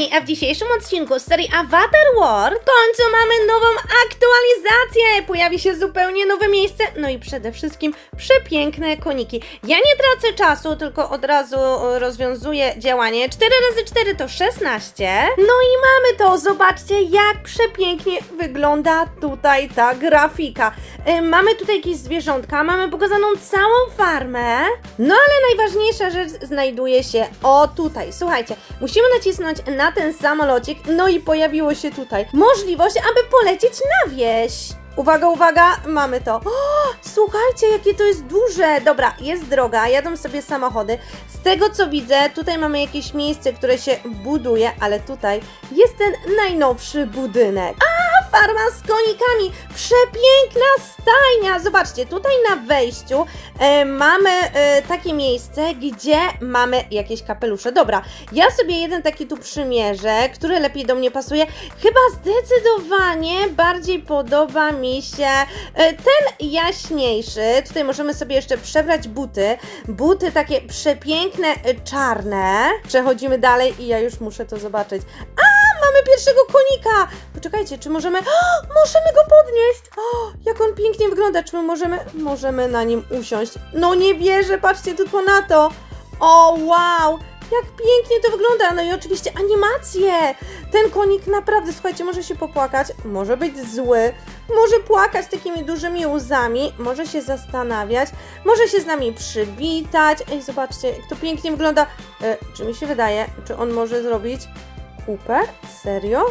kochani, a w dzisiejszym odcinku z serii Avatar War w końcu mamy nową aktualizację! Pojawi się zupełnie nowe miejsce, no i przede wszystkim przepiękne koniki. Ja nie tracę czasu, tylko od razu rozwiązuję działanie. 4 razy 4 to 16. No i mamy to, zobaczcie jak przepięknie wygląda tutaj ta grafika. E, Mamy tutaj jakieś zwierzątka, mamy pokazaną całą farmę. No ale najważniejsza rzecz znajduje się o tutaj. Słuchajcie, musimy nacisnąć na ten samolocik, no i pojawiło się tutaj możliwość, aby polecieć na wieś. Uwaga, uwaga, mamy to. O, słuchajcie, jakie to jest duże. Dobra, jest droga, jadą sobie samochody. Z tego co widzę, tutaj mamy jakieś miejsce, które się buduje, ale tutaj jest ten najnowszy budynek. A, farma z konikami. Przepiękna stajnia. Zobaczcie, tutaj na wejściu e, mamy e, takie miejsce, gdzie mamy jakieś kapelusze. Dobra, ja sobie jeden taki tu przymierzę, który lepiej do mnie pasuje. Chyba zdecydowanie bardziej podoba mi się e, ten jaśniejszy. Tutaj możemy sobie jeszcze przebrać buty. Buty takie przepiękne, e, czarne. Przechodzimy dalej i ja już muszę to zobaczyć. A, mamy pierwszego konika! Poczekajcie, czy możemy... O, możemy go podnieść! O, jak on pięknie wygląda. Czy my możemy... Możemy na nim usiąść. No nie wierzę, patrzcie tylko na to. O, wow! Jak pięknie to wygląda! No i oczywiście animacje! Ten konik naprawdę, słuchajcie, może się popłakać, może być zły, może płakać takimi dużymi łzami, może się zastanawiać, może się z nami przywitać. Ej, zobaczcie, jak to pięknie wygląda. E, czy mi się wydaje, czy on może zrobić kupę? Serio?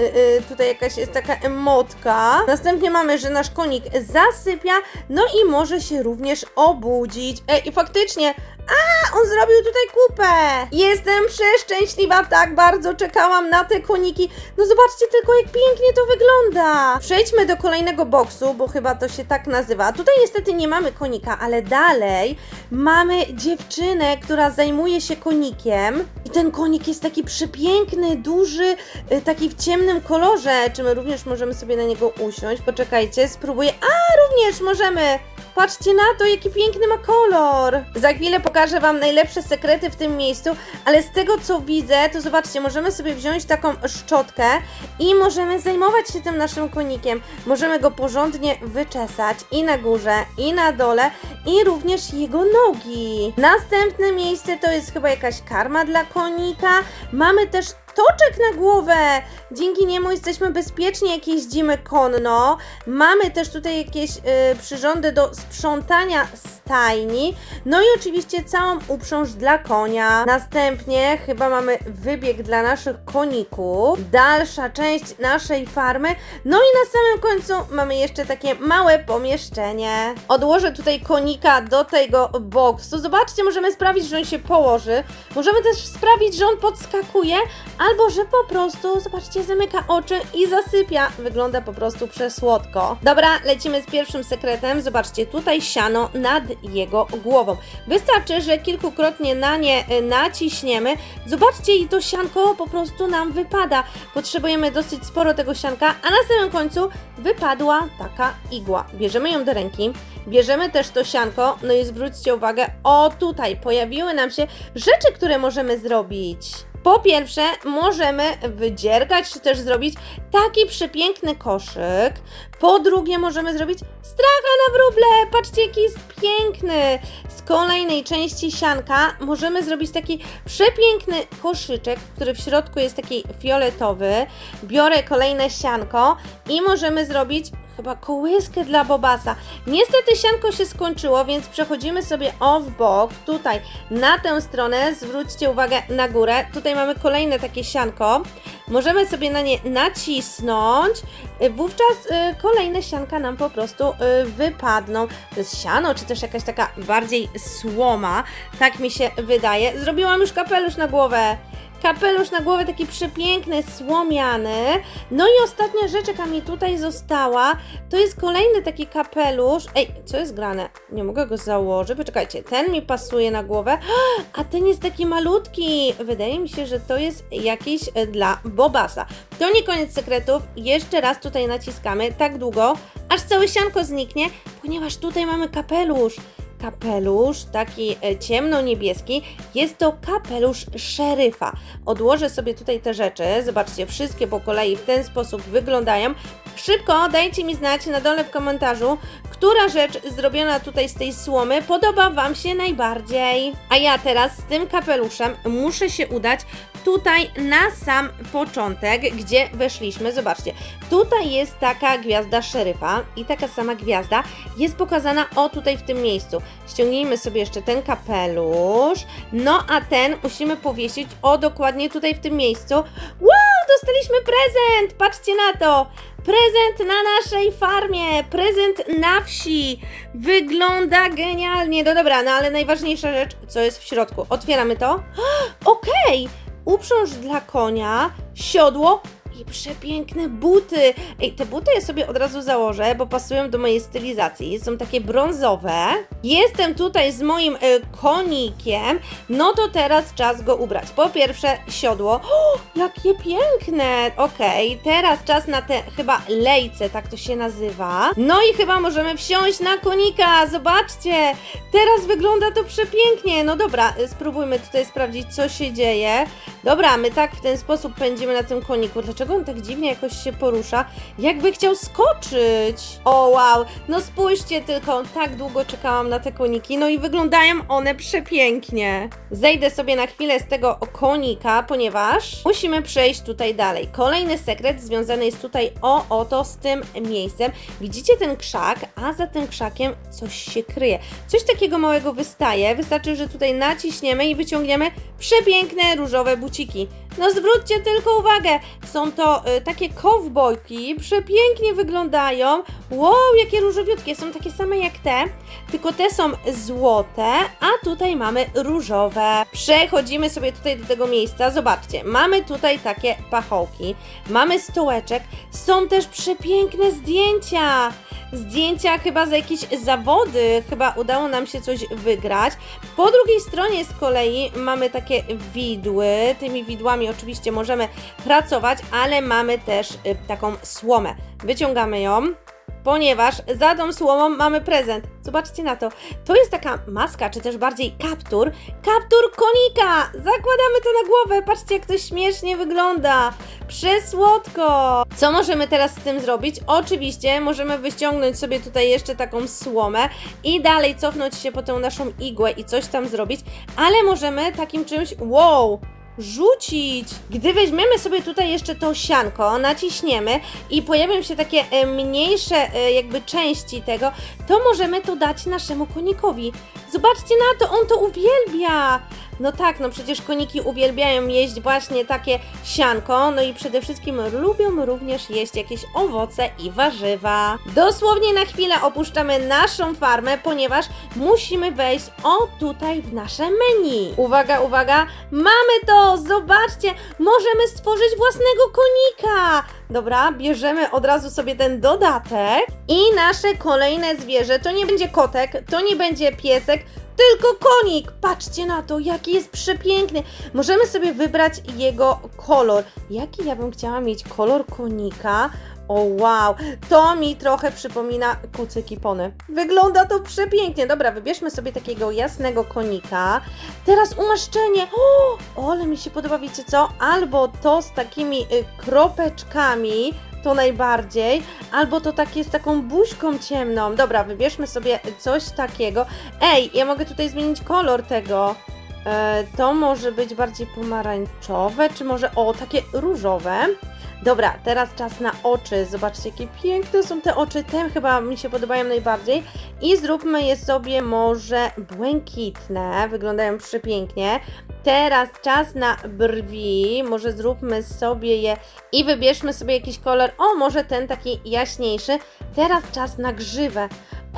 Y, y, tutaj jakaś jest taka emotka. Następnie mamy, że nasz konik zasypia, no i może się również obudzić. Ej, i faktycznie, a, on zrobił tutaj kupę. Jestem przeszczęśliwa, tak bardzo czekałam na te koniki. No zobaczcie tylko, jak pięknie to wygląda. Przejdźmy do kolejnego boksu, bo chyba to się tak nazywa. Tutaj niestety nie mamy konika, ale dalej mamy dziewczynę, która zajmuje się konikiem. I ten konik jest taki przepiękny, duży, y, taki w ciemnym kolorze. Czy my również możemy sobie na niego usiąść? Poczekajcie, spróbuję. A, również możemy. Patrzcie na to, jaki piękny ma kolor. Za chwilę pokażę Wam najlepsze sekrety w tym miejscu, ale z tego co widzę, to zobaczcie, możemy sobie wziąć taką szczotkę i możemy zajmować się tym naszym konikiem. Możemy go porządnie wyczesać i na górze, i na dole, i również jego nogi. Następne miejsce to jest chyba jakaś karma dla konika. Mamy też toczek na głowę. Dzięki niemu jesteśmy bezpiecznie, jak jeździmy konno. Mamy też tutaj jakieś y, przyrządy do sprzątania stajni. No i oczywiście całą uprząż dla konia. Następnie chyba mamy wybieg dla naszych koników. Dalsza część naszej farmy. No i na samym końcu mamy jeszcze takie małe pomieszczenie. Odłożę tutaj konika do tego boksu. Zobaczcie, możemy sprawić, że on się położy. Możemy też sprawić, że on podskakuje, albo że po prostu, zobaczcie, zamyka oczy i zasypia. Wygląda po prostu przesłodko. Dobra, lecimy z pierwszym sekretem. Zobaczcie, tutaj siano nad jego głową. Wystarczy, że kilkukrotnie na nie y, naciśniemy. Zobaczcie, i to sianko po prostu nam wypada. Potrzebujemy dosyć sporo tego sianka, a na samym końcu wypadła taka igła. Bierzemy ją do ręki. Bierzemy też to sianko, no i zwróćcie uwagę, o tutaj pojawiły nam się rzeczy, które możemy zrobić. Po pierwsze, możemy wydziergać, czy też zrobić taki przepiękny koszyk. Po drugie, możemy zrobić stracha na wróble. Patrzcie, jaki jest piękny. Z kolejnej części sianka możemy zrobić taki przepiękny koszyczek, który w środku jest taki fioletowy. Biorę kolejne sianko i możemy zrobić chyba kołyskę dla Bobasa. Niestety sianko się skończyło, więc przechodzimy sobie o w bok, tutaj na tę stronę, zwróćcie uwagę na górę, tutaj mamy kolejne takie sianko, możemy sobie na nie nacisnąć, wówczas y, kolejne sianka nam po prostu y, wypadną. To jest siano, czy też jakaś taka bardziej słoma, tak mi się wydaje. Zrobiłam już kapelusz na głowę. Kapelusz na głowę taki przepiękny, słomiany. No i ostatnia rzecz, jaka mi tutaj została, to jest kolejny taki kapelusz. Ej, co jest grane? Nie mogę go założyć. Poczekajcie, ten mi pasuje na głowę, a ten jest taki malutki. Wydaje mi się, że to jest jakiś e, dla Bobasa. To nie koniec sekretów. Jeszcze raz tutaj naciskamy tak długo, aż całe sianko zniknie, ponieważ tutaj mamy kapelusz. Kapelusz, taki e, ciemno-niebieski. Jest to kapelusz szeryfa. Odłożę sobie tutaj te rzeczy. Zobaczcie, wszystkie po kolei w ten sposób wyglądają. Szybko dajcie mi znać na dole w komentarzu, która rzecz zrobiona tutaj z tej słomy podoba Wam się najbardziej. A ja teraz z tym kapeluszem muszę się udać tutaj na sam początek, gdzie weszliśmy. Zobaczcie, tutaj jest taka gwiazda szeryfa i taka sama gwiazda jest pokazana o tutaj w tym miejscu. Ściągnijmy sobie jeszcze ten kapelusz, no a ten musimy powiesić o dokładnie tutaj w tym miejscu. Wow, dostaliśmy prezent! Patrzcie na to! Prezent na naszej farmie, prezent na wsi. Wygląda genialnie. No dobra, no ale najważniejsza rzecz, co jest w środku. Otwieramy to. Okej, uprząż dla konia, siodło i przepiękne buty. Ej, te buty ja sobie od razu założę, bo pasują do mojej stylizacji. Są takie brązowe. Jestem tutaj z moim e, konikiem. No to teraz czas go ubrać. Po pierwsze siodło. O, jakie piękne! Okej, teraz czas na te chyba lejce, tak to się nazywa. No i chyba możemy wsiąść na konika. Zobaczcie, teraz wygląda to przepięknie. No dobra, y, spróbujmy tutaj sprawdzić, co się dzieje. Dobra, my tak w ten sposób pędzimy na tym koniku. Dlaczego on tak dziwnie jakoś się porusza? Jakby chciał skoczyć. O wow, no spójrzcie tylko, tak długo czekałam na te koniki, no i wyglądają one przepięknie. Zejdę sobie na chwilę z tego konika, ponieważ musimy przejść tutaj dalej. Kolejny sekret związany jest tutaj o oto z tym miejscem. Widzicie ten krzak, a za tym krzakiem coś się kryje. Coś takiego małego wystaje. Wystarczy, że tutaj naciśniemy i wyciągniemy przepiękne różowe buciki. No zwróćcie tylko uwagę, są to y, takie kowbojki, przepięknie wyglądają. Wow, jakie różowiutkie, są takie same jak te, tylko te są złote, a tutaj mamy różowe. Przechodzimy sobie tutaj do tego miejsca, zobaczcie, mamy tutaj takie pachołki, mamy stołeczek, są też przepiękne zdjęcia. Zdjęcia chyba za jakieś zawody, chyba udało nam się coś wygrać. Po drugiej stronie z kolei mamy takie widły. Tymi widłami oczywiście możemy pracować, ale mamy też y, taką słomę. Wyciągamy ją. Ponieważ za tą słomą mamy prezent. Zobaczcie na to. To jest taka maska, czy też bardziej kaptur. Kaptur konika! Zakładamy to na głowę. Patrzcie, jak to śmiesznie wygląda. Przesłodko! Co możemy teraz z tym zrobić? Oczywiście możemy wyciągnąć sobie tutaj jeszcze taką słomę i dalej cofnąć się po tę naszą igłę i coś tam zrobić, ale możemy takim czymś. Wow! Rzucić. Gdy weźmiemy sobie tutaj jeszcze to sianko, naciśniemy i pojawią się takie e, mniejsze e, jakby części tego, to możemy to dać naszemu konikowi. Zobaczcie na to, on to uwielbia. No tak, no przecież koniki uwielbiają jeść właśnie takie sianko, no i przede wszystkim lubią również jeść jakieś owoce i warzywa. Dosłownie na chwilę opuszczamy naszą farmę, ponieważ musimy wejść o tutaj w nasze menu. Uwaga, uwaga, mamy to! Zobaczcie, możemy stworzyć własnego konika! Dobra, bierzemy od razu sobie ten dodatek i nasze kolejne zwierzę to nie będzie kotek, to nie będzie piesek, tylko konik! Patrzcie na to, jaki jest przepiękny! Możemy sobie wybrać jego kolor. Jaki ja bym chciała mieć kolor konika? O wow, to mi trochę przypomina kucyki pony. Wygląda to przepięknie. Dobra, wybierzmy sobie takiego jasnego konika. Teraz umaszczenie. O, ale mi się podoba, wiecie co? Albo to z takimi y, kropeczkami, to najbardziej, albo to takie z taką buźką ciemną. Dobra, wybierzmy sobie coś takiego. Ej, ja mogę tutaj zmienić kolor tego. E, to może być bardziej pomarańczowe, czy może o, takie różowe. Dobra, teraz czas na oczy. Zobaczcie, jakie piękne są te oczy. Te chyba mi się podobają najbardziej. I zróbmy je sobie może błękitne. Wyglądają przepięknie. Teraz czas na brwi. Może zróbmy sobie je i wybierzmy sobie jakiś kolor. O, może ten taki jaśniejszy. Teraz czas na grzywę.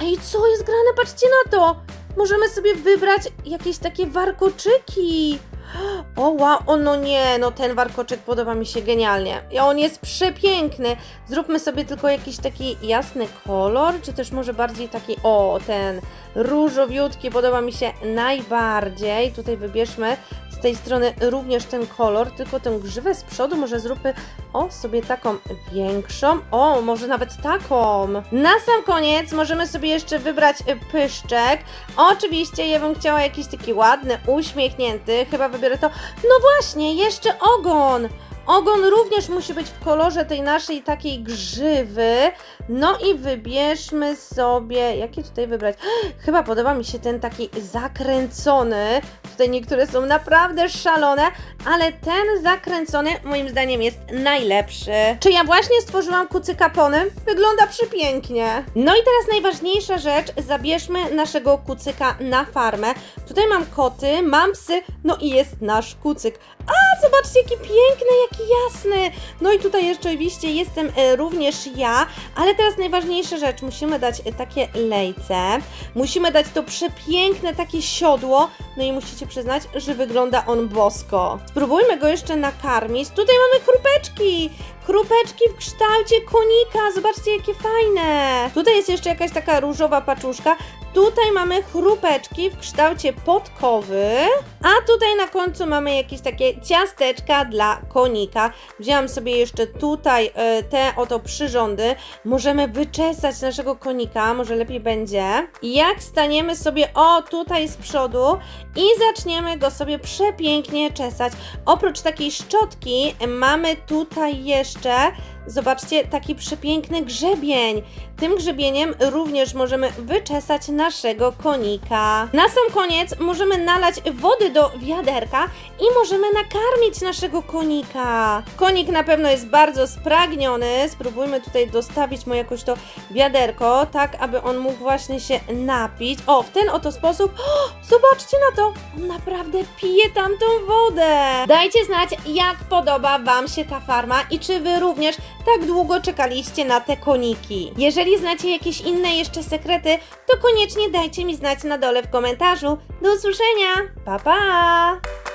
Ej, co jest grane? Patrzcie na to! Możemy sobie wybrać jakieś takie warkoczyki. O wow, o no nie, no ten warkoczek podoba mi się genialnie. I on jest przepiękny. Zróbmy sobie tylko jakiś taki jasny kolor, czy też może bardziej taki, o ten różowiutki podoba mi się najbardziej. Tutaj wybierzmy z tej strony również ten kolor, tylko tę grzywę z przodu może zróbmy, o sobie taką większą, o może nawet taką. Na sam koniec możemy sobie jeszcze wybrać pyszczek. Oczywiście ja bym chciała jakiś taki ładny, uśmiechnięty, chyba wybiorę to. No właśnie, jeszcze ogon! Ogon również musi być w kolorze tej naszej takiej grzywy. No i wybierzmy sobie, jaki tutaj wybrać? Chyba podoba mi się ten taki zakręcony. Tutaj niektóre są naprawdę szalone, ale ten zakręcony moim zdaniem jest najlepszy. Czy ja właśnie stworzyłam kucyka pony? Wygląda przepięknie. No i teraz najważniejsza rzecz, zabierzmy naszego kucyka na farmę. Tutaj mam koty, mam psy, no i jest nasz kucyk. A, zobaczcie jaki piękny, jaki jasny. No i tutaj jeszcze oczywiście jestem e, również ja, ale teraz najważniejsza rzecz, musimy dać e, takie lejce, musimy dać to przepiękne takie siodło, no i musicie przyznać, że wygląda on bosko. Spróbujmy go jeszcze nakarmić. Tutaj mamy chrupeczki, chrupeczki w kształcie konika, zobaczcie jakie fajne. Tutaj jest jeszcze jakaś taka różowa paczuszka, Tutaj mamy chrupeczki w kształcie podkowy, a tutaj na końcu mamy jakieś takie ciasteczka dla konika. Wzięłam sobie jeszcze tutaj e, te oto przyrządy. Możemy wyczesać naszego konika, może lepiej będzie. Jak staniemy sobie o tutaj z przodu i zaczniemy go sobie przepięknie czesać. Oprócz takiej szczotki mamy tutaj jeszcze Zobaczcie, taki przepiękny grzebień. Tym grzebieniem również możemy wyczesać naszego konika. Na sam koniec możemy nalać wody do wiaderka i możemy nakarmić naszego konika. Konik na pewno jest bardzo spragniony. Spróbujmy tutaj dostawić mu jakoś to wiaderko, tak aby on mógł właśnie się napić. O, w ten oto sposób. O, zobaczcie na to! On naprawdę pije tamtą wodę. Dajcie znać, jak podoba Wam się ta farma i czy Wy również tak długo czekaliście na te koniki. Jeżeli znacie jakieś inne jeszcze sekrety, to koniecznie dajcie mi znać na dole w komentarzu. Do usłyszenia! Pa pa!